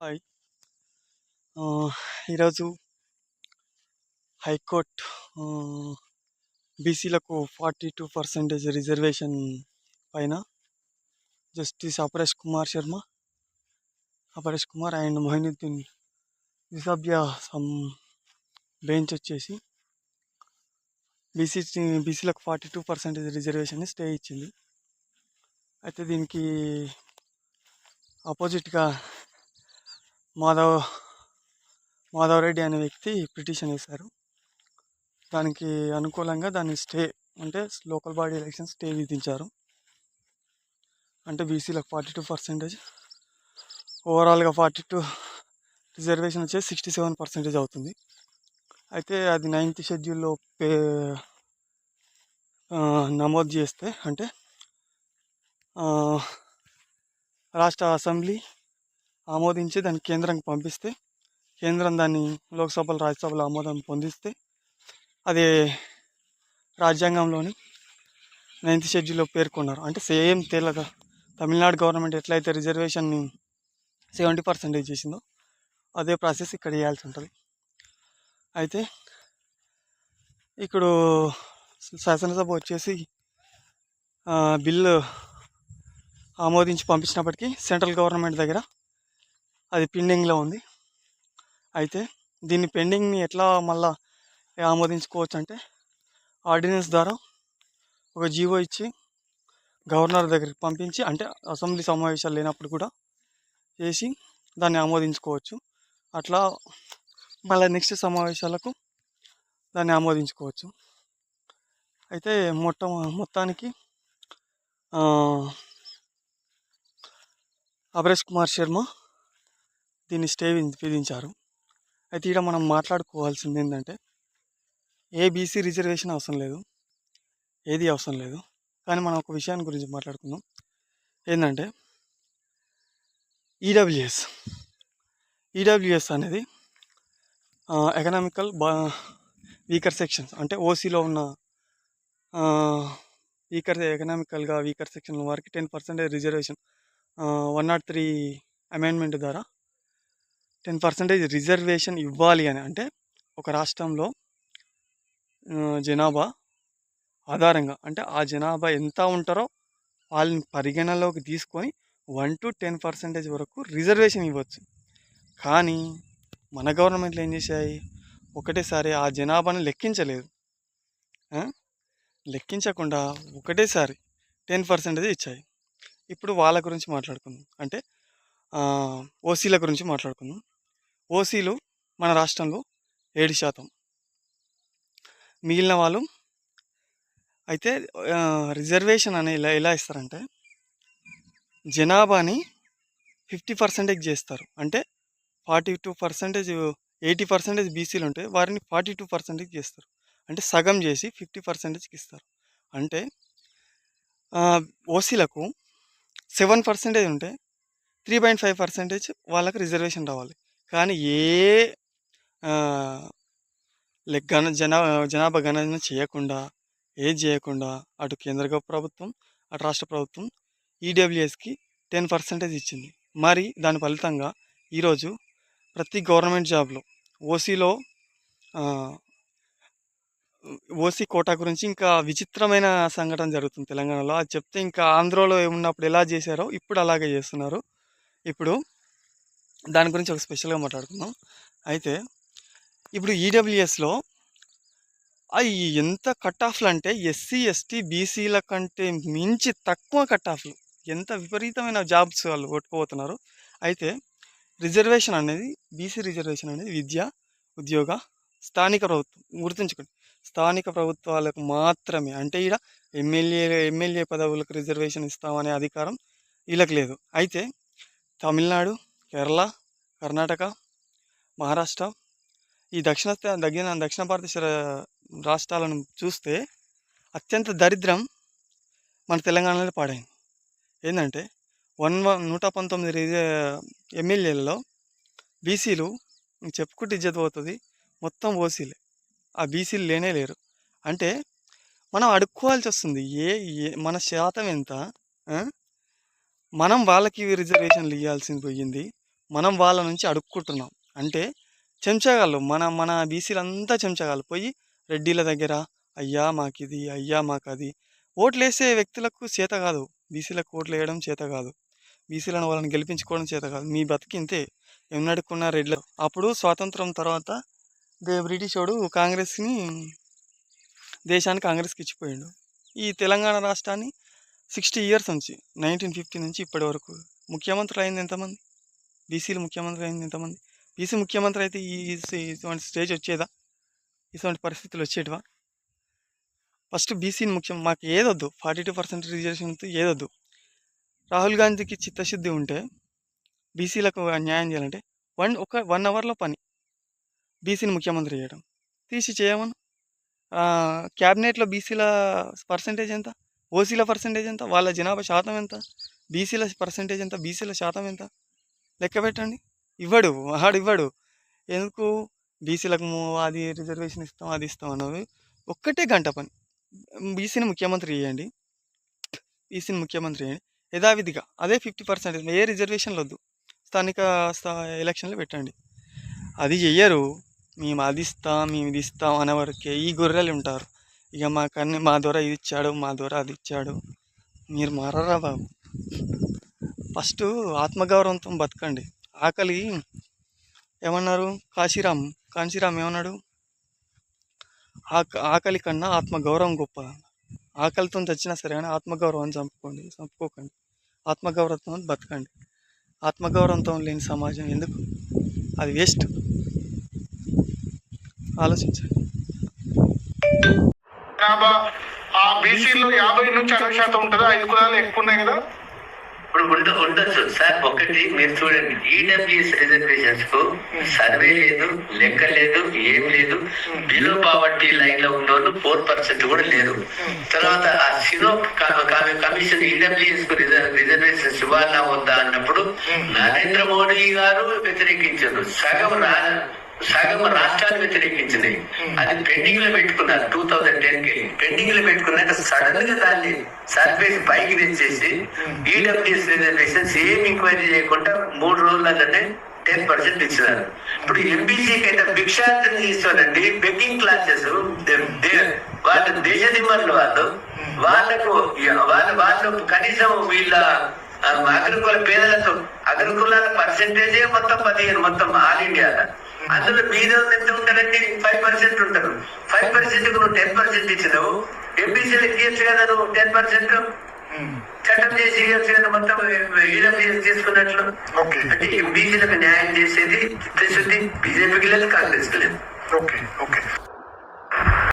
Hi ఈరోజు high court బీసీలకు forty two percentage reservation పైన జస్టిస్ అపరేష్ కుమార్ శర్మ అపరేష్ కుమార్ అండ్ మొహినుద్దీన్ ద్విసభ్య సమ్ బెంచ్ వచ్చేసి బీసీ బీసీలకు forty two percentage reservation stay ఇచ్చింది. అయితే దీనికి ఆపోజిట్గా మాధవ్ మాధవ్ రెడ్డి అనే వ్యక్తి పిటిషన్ వేశారు. దానికి అనుకూలంగా దాన్ని స్టే అంటే లోకల్ బాడీ ఎలక్షన్ స్టే విధించారు. అంటే బీసీలకు ఫార్టీ టూ పర్సెంటేజ్ ఓవరాల్గా ఫార్టీ టూ రిజర్వేషన్ వచ్చేసి సిక్స్టీ సెవెన్ పర్సెంటేజ్ అవుతుంది. అయితే అది నైన్త్ షెడ్యూల్లో పే నమోదు చేస్తే అంటే రాష్ట్ర అసెంబ్లీ ఆమోదించి దాన్ని కేంద్రానికి పంపిస్తే కేంద్రం దాన్ని లోక్సభలో రాజ్యసభలో ఆమోదం పొందిస్తే అది రాజ్యాంగంలోని నైన్త్ షెడ్యూల్లో పేర్కొన్నారు. అంటే సేమ్ తెలగ తమిళనాడు గవర్నమెంట్ ఎట్లయితే రిజర్వేషన్ని సెవెంటీ పర్సెంటేజ్ చేసిందో అదే ప్రాసెస్ ఇక్కడ చేయాల్సి ఉంటుంది. అయితే ఇప్పుడు శాసనసభ వచ్చేసి బిల్లు ఆమోదించి పంపించినప్పటికీ సెంట్రల్ గవర్నమెంట్ దగ్గర అది పెండింగ్లో ఉంది. అయితే దీన్ని పెండింగ్ని ఎట్లా మళ్ళా ఆమోదించుకోవచ్చు అంటే ఆర్డినెన్స్ ద్వారా ఒక జీవో ఇచ్చి గవర్నర్ దగ్గరికి పంపించి అంటే అసెంబ్లీ సమావేశాలు లేనప్పుడు కూడా చేసి దాన్ని ఆమోదించుకోవచ్చు. అట్లా మళ్ళీ నెక్స్ట్ సమావేశాలకు దాన్ని ఆమోదించుకోవచ్చు. అయితే మొట్ట మొత్తానికి ఆ, కుమార్ శర్మ దీన్ని స్టే విధించారు. అయితే ఇక్కడ మనం మాట్లాడుకోవాల్సింది ఏంటంటే ఏ బీసీ రిజర్వేషన్ అవసరం లేదు. ఏది అవసరం లేదు. కానీ మనం ఒక విషయాన్ని గురించి మాట్లాడుకుందాం. ఏంటంటే ఈడబ్ల్యూఎస్ ఈడబ్ల్యూఎస్ అనేది ఎకనామికల్ బా వీకర్ సెక్షన్స్ అంటే ఓసీలో ఉన్న వీకర్ ఎకనామికల్గా వీకర్ సెక్షన్ వారికి ten percentage reservation one not three amendment ద్వారా టెన్ పర్సెంటేజ్ రిజర్వేషన్ ఇవ్వాలి అని. అంటే ఒక రాష్ట్రంలో జనాభా ఆధారంగా అంటే ఆ జనాభా ఎంత ఉంటారో వాళ్ళని పరిగణలోకి తీసుకొని వన్ టు టెన్ పర్సెంటేజ్ వరకు రిజర్వేషన్ ఇవ్వచ్చు. కానీ మన గవర్నమెంట్లు ఏం చేశాయి? ఒకటేసారి ఆ జనాభాను లెక్కించలేదు. లెక్కించకుండా ఒకటేసారి టెన్ పర్సెంటేజ్ ఇచ్చాయి. ఇప్పుడు వాళ్ళ గురించి మాట్లాడుకుందాం. అంటే ఓసీల గురించి మాట్లాడుకుందాం. ఓసీలు మన రాష్ట్రంలో ఏడు శాతం. మిగిలిన వాళ్ళు అయితే రిజర్వేషన్ అనే ఎలా ఎలా ఇస్తారంటే జనాభాని ఫిఫ్టీ పర్సెంటేజ్ చేస్తారు. అంటే forty two percentage eighty percentage బీసీలు ఉంటే వారిని ఫార్టీ టూ పర్సెంటేజ్ చేస్తారు. అంటే సగం చేసి ఫిఫ్టీ పర్సెంటేజ్కి ఇస్తారు. అంటే ఓసీలకు సెవెన్ పర్సెంటేజ్ ఉంటే త్రీ పాయింట్ ఫైవ్ పర్సెంటేజ్ వాళ్ళకి రిజర్వేషన్ రావాలి. కానీ ఏ గణ జనా జనాభా గణన చేయకుండా ఏది చేయకుండా అటు కేంద్ర ప్రభుత్వం అటు రాష్ట్ర ప్రభుత్వం ఈడబ్ల్యూఎస్కి టెన్ పర్సెంటేజ్ ఇచ్చింది. మరి దాని ఫలితంగా ఈరోజు ప్రతి గవర్నమెంట్ జాబ్లో ఓసీలో ఓసీ కోటా గురించి ఇంకా విచిత్రమైన సంఘటన జరుగుతుంది తెలంగాణలో. అది చెప్తే ఇంకా ఆంధ్రలో ఉన్నప్పుడు ఎలా చేశారో ఇప్పుడు అలాగే చేస్తున్నారు. ఇప్పుడు దాని గురించి ఒక స్పెషల్గా మాట్లాడుకుందాం. అయితే ఇప్పుడు ఈడబ్ల్యూఎస్లో అవి ఎంత కట్ ఆఫ్లు అంటే ఎస్సీ ఎస్టీ బీసీల కంటే మించి తక్కువ కట్ ఆఫ్లు ఎంత విపరీతమైన జాబ్స్ వాళ్ళు కొట్టుకుపోతున్నారు. అయితే రిజర్వేషన్ అనేది బీసీ రిజర్వేషన్ అనేది విద్య ఉద్యోగ స్థానిక ప్రభుత్వం. గుర్తుంచుకోండి స్థానిక ప్రభుత్వాలకు మాత్రమే. అంటే ఇక్కడ ఎమ్మెల్యే ఎమ్మెల్యే పదవులకు రిజర్వేషన్ ఇస్తామనే అధికారం వీళ్ళకి లేదు. అయితే తమిళనాడు కేరళ కర్ణాటక మహారాష్ట్ర. ఈ దక్షిణ దక్షిణ దక్షిణ భారతదేశ రాష్ట్రాలను చూస్తే అత్యంత దరిద్రం మన తెలంగాణలో పాడైంది. ఏంటంటే వన్ వన్ నూట పంతొమ్మిది ఎమ్మెల్యేలలో బీసీలు చెప్పుకుంటే ఇజ్జత్ పోతుంది మొత్తం ఓసీలే. ఆ బీసీలు లేనే లేరు. అంటే మనం అడుక్కోవాల్సి వస్తుంది ఏ ఏ మన శాతం ఎంత మనం వాళ్ళకి రిజర్వేషన్లు ఇవ్వాల్సింది పోయింది మనం వాళ్ళ నుంచి అడుక్కుంటున్నాం. అంటే చెంచగాళ్ళు మన మన బీసీలంతా చెంచగాళ్ళు. పోయి రెడ్డిల దగ్గర అయ్యా మాకిది అయ్యా మాకది. ఓట్లు వేసే వ్యక్తులకు చేత కాదు. బీసీలకు ఓట్లు వేయడం చేత కాదు. బీసీలను వాళ్ళని గెలిపించుకోవడం చేత కాదు. మీ బతికింతే ఎన్నడుకున్న రెడ్లు అప్పుడు స్వాతంత్రం తర్వాత దే బ్రిటిష్ వాడు కాంగ్రెస్ని దేశానికి కాంగ్రెస్కి ఇచ్చిపోయాడు. ఈ తెలంగాణ రాష్ట్రాన్ని సిక్స్టీ ఇయర్స్ నుంచి నైన్టీన్ ఫిఫ్టీ నుంచి ఇప్పటి వరకు ముఖ్యమంత్రులు అయింది ఎంతమంది? బీసీలు ముఖ్యమంత్రి అయింది ఇంతమంది. బీసీ ముఖ్యమంత్రి అయితే ఈ ఈ- ఇటువంటి స్టేజ్ వచ్చేదా? ఇటువంటి పరిస్థితులు వచ్చేటివా? ఫస్ట్ బీసీని ముఖ్యం మాకు ఏదొద్దు. ఫార్టీ టూ పర్సెంట్ రిజర్వేషన్తో ఏదొద్దు. రాహుల్ గాంధీకి చిత్తశుద్ధి ఉంటే బీసీలకు న్యాయం చేయాలంటే వన్ ఒక వన్ అవర్లో పని. బీసీని ముఖ్యమంత్రి చేయడం. తీసి చేయమను. క్యాబినెట్లో బీసీల పర్సంటేజ్ ఎంత? ఓసీల పర్సంటేజ్ ఎంత? వాళ్ళ జనాభా శాతం ఎంత? బీసీల పర్సంటేజ్ ఎంత? బీసీల శాతం ఎంత? లెక్క పెట్టండి. ఇవ్వడు ఆడు ఇవ్వడు. ఎందుకు? బీసీలకు అది రిజర్వేషన్ ఇస్తాం అది ఇస్తాం అన్నవి ఒక్కటే గంట పని. బీసీని ముఖ్యమంత్రి చేయండి. బీసీని ముఖ్యమంత్రి చేయండి. యథావిధిగా అదే ఫిఫ్టీ పర్సెంట్ ఏ రిజర్వేషన్లు వద్దు స్థానిక స్థా ఎలక్షన్లు పెట్టండి. అది చెయ్యరు. మేము అది ఇస్తాం మేము ఇది ఇస్తాం అనే వరకే ఈ గొర్రెలు ఉంటారు. ఇక మాకన్నీ మా ద్వారా ఇది ఇచ్చాడు మా ద్వారా అది ఇచ్చాడు. మీరు మారరా బాబు. ఫస్ట్ ఆత్మగౌరవంతో బతకండి. ఆకలి ఏమన్నారు? కాశీరామ్ కాశీరామ్ ఏమన్నాడు? ఆక ఆకలి కన్నా ఆత్మగౌరవం గొప్ప. ఆకలితో చచ్చినా సరే కానీ ఆత్మగౌరవం చంపుకోండి చంపుకోకండి. ఆత్మగౌరవంతో బతకండి. ఆత్మగౌరవంతో లేని సమాజం ఎందుకు? అది వేస్ట్. ఆలోచించండి. ఆ బీసీలో యాభై నుంచి అరవై శాతం ఉంటుందా? ఐదు కులాలు ఎక్కువ ఉన్నాయి కదా. ఇప్పుడు ఉండ ఉండొచ్చు. సార్ ఒకటి మీరు చూడండి. ఈడబ్ల్యూఎస్ రిజర్వేషన్స్కు సర్వే లేదు లెక్క లేదు ఏం లేదు. బిలో పావర్టీ లైన్లో ఉన్నోళ్ళు ఫోర్ పర్సెంట్ కూడా లేరు. తర్వాత ఆ సినో కమిషన్ ఈడబ్ల్యూఎస్కు రిజర్వేషన్స్ ఇవ్వాలా వద్దా అన్నప్పుడు నరేంద్ర మోడీ గారు వ్యతిరేకించారు. సగం రా సగం రాష్ట్రాలు వ్యతిరేకించినాయి అది పెండింగ్లో పెట్టుకున్నారు. టూ థౌజండ్ టెన్కి పెండింగ్లో పెట్టుకున్నాక సడన్గా దాన్ని సర్ఫేస్ పైకి తెచ్చేసి ఈడబ్ల్యూఎస్ రిజర్వేషన్స్ ఏం ఎంక్వైరీ చేయకుండా మూడు రోజులలోనే టెన్ పర్సెంట్ ఇచ్చినారు. ఇప్పుడు ఎంబీసీకి అయితే భిక్షార్థం తీసుకోనండి బెగ్గింగ్ క్లాసెస్ వాళ్ళ దేశ దిమ్మర్లు వాళ్ళు వాళ్ళకు వాళ్ళ వాళ్ళు కనీసం వీళ్ళ అగ్రకుల పేదలతో అగ్రకులాల పర్సెంటేజే మొత్తం పదిహేను మొత్తం ఆల్ ఇండియా అందులో మీద ఎంత ఉంటారండి ఫైవ్ పర్సెంట్ ఉంటారు ఫైవ్ పర్సెంట్ నువ్వు టెన్ పర్సెంట్ ఇచ్చినావు ఎంబీసీలకు ఇవ్వచ్చు కదా నువ్వు టెన్ పర్సెంట్ చట్టం చేసి ఇవ్వచ్చు కదా మొత్తం ఈడబ్ల్యూఎస్ తీసుకున్నట్లు. ఓకే అంటే ఎంబీసీలకు న్యాయం చేసేది చిత్తశుద్ధి బీజేపీకి లేదు కాంగ్రెస్ లేదు. Okay okay